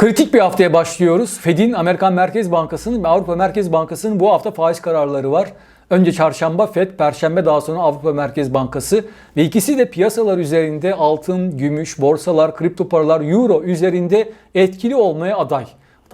Kritik bir haftaya başlıyoruz. Fed'in, Amerikan Merkez Bankası'nın ve Avrupa Merkez Bankası'nın bu hafta faiz kararları var. Önce çarşamba Fed, perşembe daha sonra Avrupa Merkez Bankası ve ikisi de piyasalar üzerinde altın, gümüş, borsalar, kripto paralar, euro üzerinde etkili olmaya aday.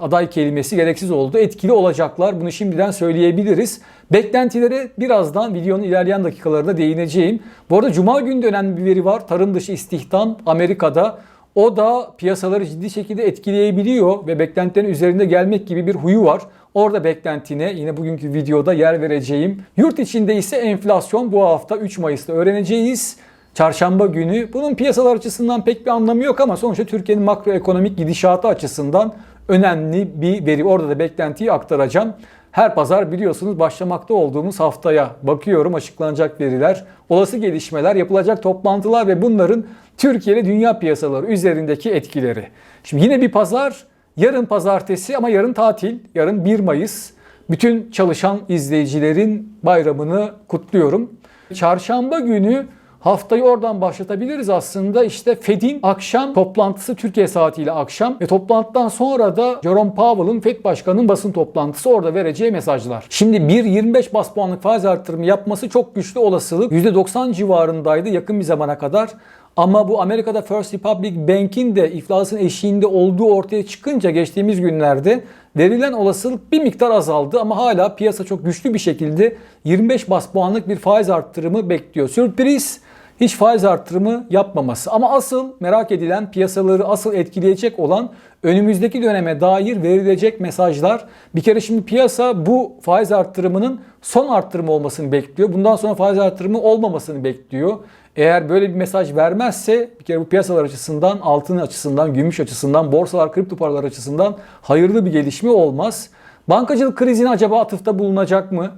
Aday kelimesi gereksiz oldu. Etkili olacaklar. Bunu şimdiden söyleyebiliriz. Beklentilere birazdan videonun ilerleyen dakikalarında değineceğim. Bu arada Cuma günü de bir veri var. Tarım dışı istihdam Amerika'da. O da piyasaları ciddi şekilde etkileyebiliyor ve beklentilerin üzerinde gelmek gibi bir huyu var. Orada beklentine yine bugünkü videoda yer vereceğim. Yurt içinde ise enflasyon bu hafta 3 Mayıs'ta öğreneceğiz. Çarşamba günü. Bunun piyasalar açısından pek bir anlamı yok ama sonuçta Türkiye'nin makroekonomik gidişatı açısından önemli bir veri. Orada da beklentiyi aktaracağım. Her pazar biliyorsunuz başlamakta olduğumuz haftaya bakıyorum açıklanacak veriler, olası gelişmeler, yapılacak toplantılar ve bunların Türkiye ile dünya piyasaları üzerindeki etkileri. Şimdi yine bir pazar, yarın pazartesi ama yarın tatil, yarın 1 Mayıs. Bütün çalışan izleyicilerin bayramını kutluyorum. Çarşamba günü Haftayı oradan başlatabiliriz aslında. İşte Fed'in akşam toplantısı Türkiye saatiyle akşam ve toplantıdan sonra da Jerome Powell'ın Fed Başkanı'nın basın toplantısı orada vereceği mesajlar. Şimdi 1.25 bas puanlık faiz artırımı yapması çok güçlü olasılık. %90 civarındaydı yakın bir zamana kadar. Ama bu Amerika'da First Republic Bank'in de iflasın eşiğinde olduğu ortaya çıkınca geçtiğimiz günlerde verilen olasılık bir miktar azaldı ama hala piyasa çok güçlü bir şekilde 25 bas puanlık bir faiz arttırımı bekliyor. Sürpriz hiç faiz arttırımı yapmaması. Ama asıl merak edilen piyasaları asıl etkileyecek olan önümüzdeki döneme dair verilecek mesajlar. Bir kere şimdi piyasa bu faiz arttırımının son arttırımı olmasını bekliyor. Bundan sonra faiz arttırımı olmamasını bekliyor. Eğer böyle bir mesaj vermezse bir kere bu piyasalar açısından, altın açısından, gümüş açısından, borsalar, kripto paralar açısından hayırlı bir gelişme olmaz. Bankacılık krizine acaba atıfta bulunacak mı?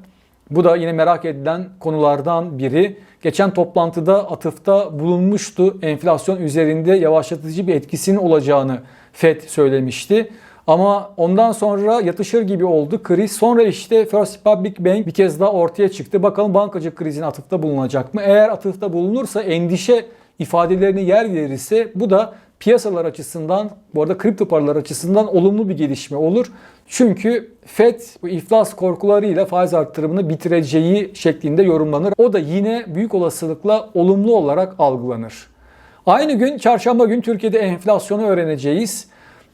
Bu da yine merak edilen konulardan biri. Geçen toplantıda atıfta bulunmuştu. Enflasyon üzerinde yavaşlatıcı bir etkisinin olacağını FED söylemişti. Ama ondan sonra yatışır gibi oldu kriz. Sonra işte First Republic Bank bir kez daha ortaya çıktı. Bakalım bankacılık krizine atıfta bulunacak mı? Eğer atıfta bulunursa endişe ifadelerini yer verirse bu da piyasalar açısından, bu arada kripto paralar açısından olumlu bir gelişme olur. Çünkü FED bu iflas korkularıyla faiz arttırımını bitireceği şeklinde yorumlanır. O da yine büyük olasılıkla olumlu olarak algılanır. Aynı gün çarşamba gün Türkiye'de enflasyonu öğreneceğiz.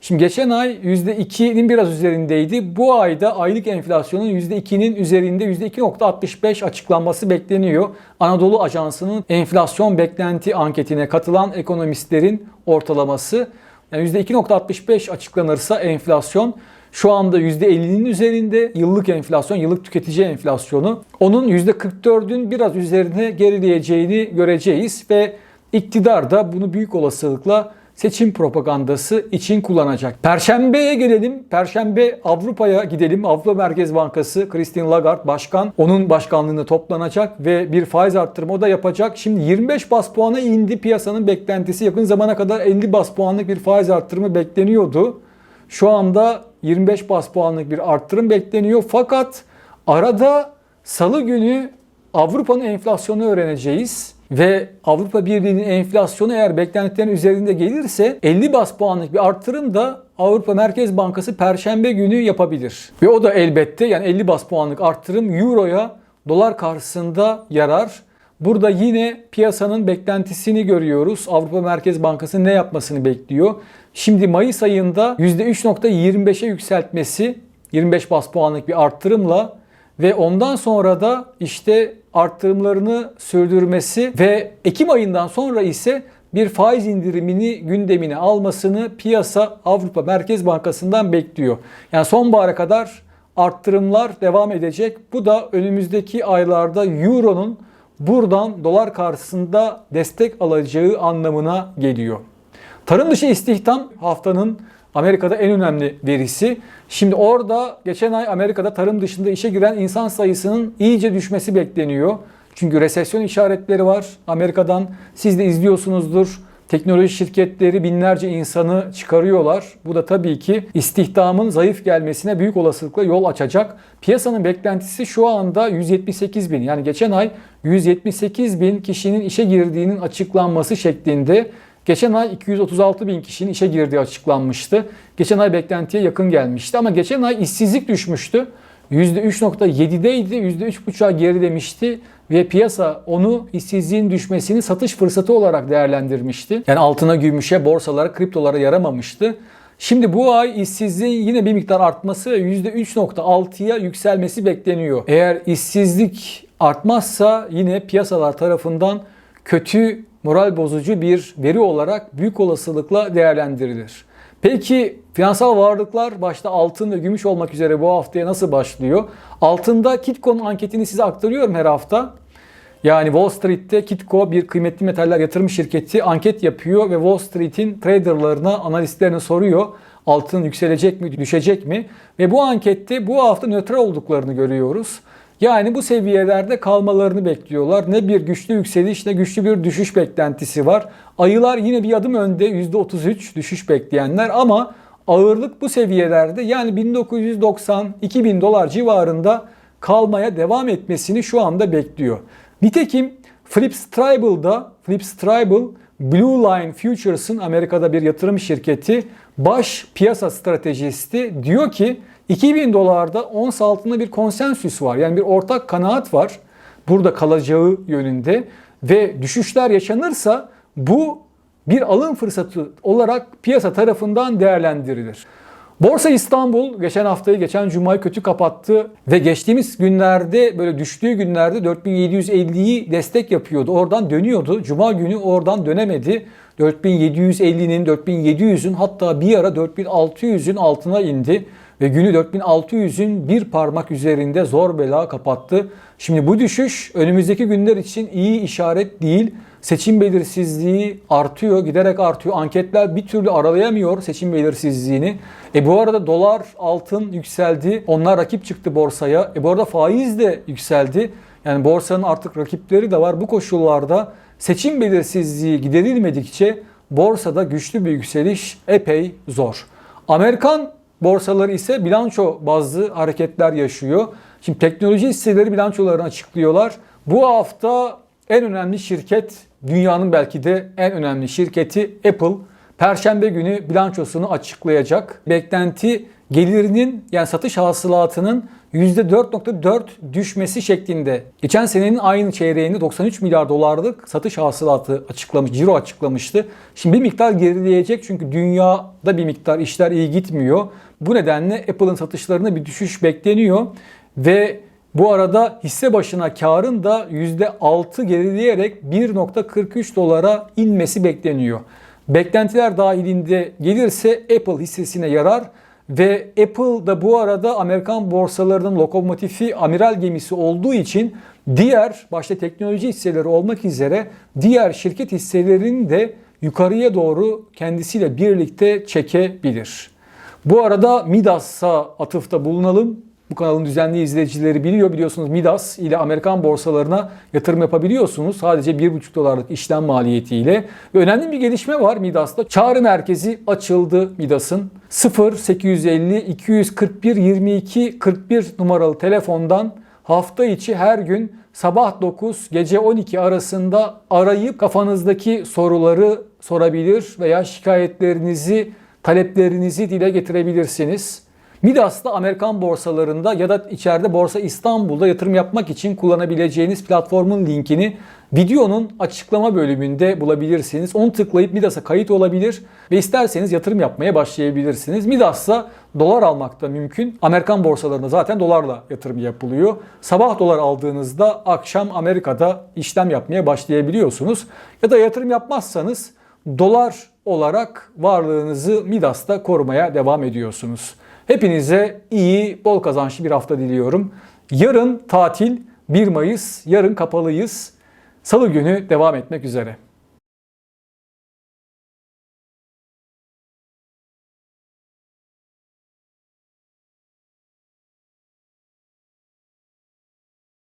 Şimdi geçen ay %2'nin biraz üzerindeydi. Bu ayda aylık enflasyonun %2'nin üzerinde %2.65 açıklanması bekleniyor. Anadolu Ajansı'nın enflasyon beklenti anketine katılan ekonomistlerin ortalaması. Yani %2.65 açıklanırsa enflasyon şu anda %50'nin üzerinde yıllık enflasyon, yıllık tüketici enflasyonu. Onun %44'ün biraz üzerine gerileyeceğini göreceğiz ve iktidar da bunu büyük olasılıkla seçim propagandası için kullanacak. Perşembeye gelelim. Perşembe Avrupa'ya gidelim. Avrupa Merkez Bankası Christine Lagarde başkan. Onun başkanlığında toplanacak ve bir faiz arttırımı o da yapacak. Şimdi 25 bas puana indi piyasanın beklentisi. Yakın zamana kadar 50 bas puanlık bir faiz arttırımı bekleniyordu. Şu anda 25 bas puanlık bir arttırım bekleniyor. Fakat arada salı günü Avrupa'nın enflasyonu öğreneceğiz. Ve Avrupa Birliği'nin enflasyonu eğer beklentilerin üzerinde gelirse 50 bas puanlık bir artırım da Avrupa Merkez Bankası Perşembe günü yapabilir. Ve o da elbette yani 50 bas puanlık artırım Euro'ya dolar karşısında yarar. Burada yine piyasanın beklentisini görüyoruz. Avrupa Merkez Bankası ne yapmasını bekliyor? Şimdi Mayıs ayında %3.25'e yükseltmesi 25 bas puanlık bir arttırımla ve ondan sonra da işte arttırımlarını sürdürmesi ve Ekim ayından sonra ise bir faiz indirimini gündemine almasını piyasa Avrupa Merkez Bankası'ndan bekliyor. Yani sonbahara kadar arttırımlar devam edecek. Bu da önümüzdeki aylarda Euro'nun buradan dolar karşısında destek alacağı anlamına geliyor. Tarım dışı istihdam haftanın Amerika'da en önemli verisi. Şimdi orada geçen ay Amerika'da tarım dışında işe giren insan sayısının iyice düşmesi bekleniyor. Çünkü resesyon işaretleri var Amerika'dan. Siz de izliyorsunuzdur. Teknoloji şirketleri binlerce insanı çıkarıyorlar. Bu da tabii ki istihdamın zayıf gelmesine büyük olasılıkla yol açacak. Piyasanın beklentisi şu anda 178 bin. Yani geçen ay 178 bin kişinin işe girdiğinin açıklanması şeklinde Geçen ay 236 bin kişinin işe girdiği açıklanmıştı. Geçen ay beklentiye yakın gelmişti ama geçen ay işsizlik düşmüştü. %3.7'deydi, %3.5'a gerilemişti ve piyasa onu işsizliğin düşmesini satış fırsatı olarak değerlendirmişti. Yani altına, gümüşe, borsalara, kriptolara yaramamıştı. Şimdi bu ay işsizliğin yine bir miktar artması ve %3.6'ya yükselmesi bekleniyor. Eğer işsizlik artmazsa yine piyasalar tarafından kötü, moral bozucu bir veri olarak büyük olasılıkla değerlendirilir. Peki finansal varlıklar başta altın ve gümüş olmak üzere bu haftaya nasıl başlıyor? Altında Kitco'nun anketini size aktarıyorum her hafta. Yani Wall Street'te Kitco bir kıymetli metaller yatırım şirketi anket yapıyor ve Wall Street'in traderlarına, analistlerine soruyor altın yükselecek mi, düşecek mi? Ve bu ankette bu hafta nötral olduklarını görüyoruz. Yani bu seviyelerde kalmalarını bekliyorlar. Ne bir güçlü yükseliş ne güçlü bir düşüş beklentisi var. Ayılar yine bir adım önde %33 düşüş bekleyenler ama ağırlık bu seviyelerde yani 1990-2000 dolar civarında kalmaya devam etmesini şu anda bekliyor. Nitekim Flipstribal'da Flipstribal Blue Line Futures'ın Amerika'da bir yatırım şirketi baş piyasa stratejisti diyor ki 2000 dolarda ons altında bir konsensüs var. Yani bir ortak kanaat var. Burada kalacağı yönünde ve düşüşler yaşanırsa bu bir alım fırsatı olarak piyasa tarafından değerlendirilir. Borsa İstanbul geçen haftayı geçen cumayı kötü kapattı ve geçtiğimiz günlerde böyle düştüğü günlerde 4750'yi destek yapıyordu. Oradan dönüyordu. Cuma günü oradan dönemedi. 4750'nin 4700'ün hatta bir ara 4600'ün altına indi ve günü 4600'ün bir parmak üzerinde zor bela kapattı. Şimdi bu düşüş önümüzdeki günler için iyi işaret değil. Seçim belirsizliği artıyor, giderek artıyor. Anketler bir türlü aralayamıyor seçim belirsizliğini. E bu arada dolar, altın yükseldi. Onlar rakip çıktı borsaya. E bu arada faiz de yükseldi. Yani borsanın artık rakipleri de var. Bu koşullarda seçim belirsizliği giderilmedikçe borsada güçlü bir yükseliş epey zor. Amerikan borsaları ise bilanço bazlı hareketler yaşıyor. Şimdi teknoloji hisseleri bilançolarını açıklıyorlar. Bu hafta en önemli şirket, dünyanın belki de en önemli şirketi Apple. Perşembe günü bilançosunu açıklayacak. Beklenti gelirinin yani satış hasılatının %4.4 düşmesi şeklinde. Geçen senenin aynı çeyreğinde 93 milyar dolarlık satış hasılatı açıklamış, ciro açıklamıştı. Şimdi bir miktar gerileyecek çünkü dünyada bir miktar işler iyi gitmiyor. Bu nedenle Apple'ın satışlarına bir düşüş bekleniyor ve bu arada hisse başına karın da %6 gerileyerek 1.43 dolara inmesi bekleniyor. Beklentiler dahilinde gelirse Apple hissesine yarar ve Apple da bu arada Amerikan borsalarının lokomotifi amiral gemisi olduğu için diğer başta teknoloji hisseleri olmak üzere diğer şirket hisselerini de yukarıya doğru kendisiyle birlikte çekebilir. Bu arada Midas'a atıfta bulunalım. Bu kanalın düzenli izleyicileri biliyor. Biliyorsunuz Midas ile Amerikan borsalarına yatırım yapabiliyorsunuz. Sadece 1,5 dolarlık işlem maliyetiyle. Ve önemli bir gelişme var Midas'ta. Çağrı merkezi açıldı Midas'ın. 0 850 241 22 41 numaralı telefondan hafta içi her gün sabah 9 gece 12 arasında arayıp kafanızdaki soruları sorabilir veya şikayetlerinizi, taleplerinizi dile getirebilirsiniz. Midas'ta Amerikan borsalarında ya da içeride Borsa İstanbul'da yatırım yapmak için kullanabileceğiniz platformun linkini videonun açıklama bölümünde bulabilirsiniz. Onu tıklayıp Midas'a kayıt olabilir ve isterseniz yatırım yapmaya başlayabilirsiniz. Midas'ta dolar almak da mümkün. Amerikan borsalarında zaten dolarla yatırım yapılıyor. Sabah dolar aldığınızda akşam Amerika'da işlem yapmaya başlayabiliyorsunuz. Ya da yatırım yapmazsanız dolar olarak varlığınızı Midas'ta korumaya devam ediyorsunuz. Hepinize iyi, bol kazançlı bir hafta diliyorum. Yarın tatil 1 Mayıs, yarın kapalıyız. Salı günü devam etmek üzere.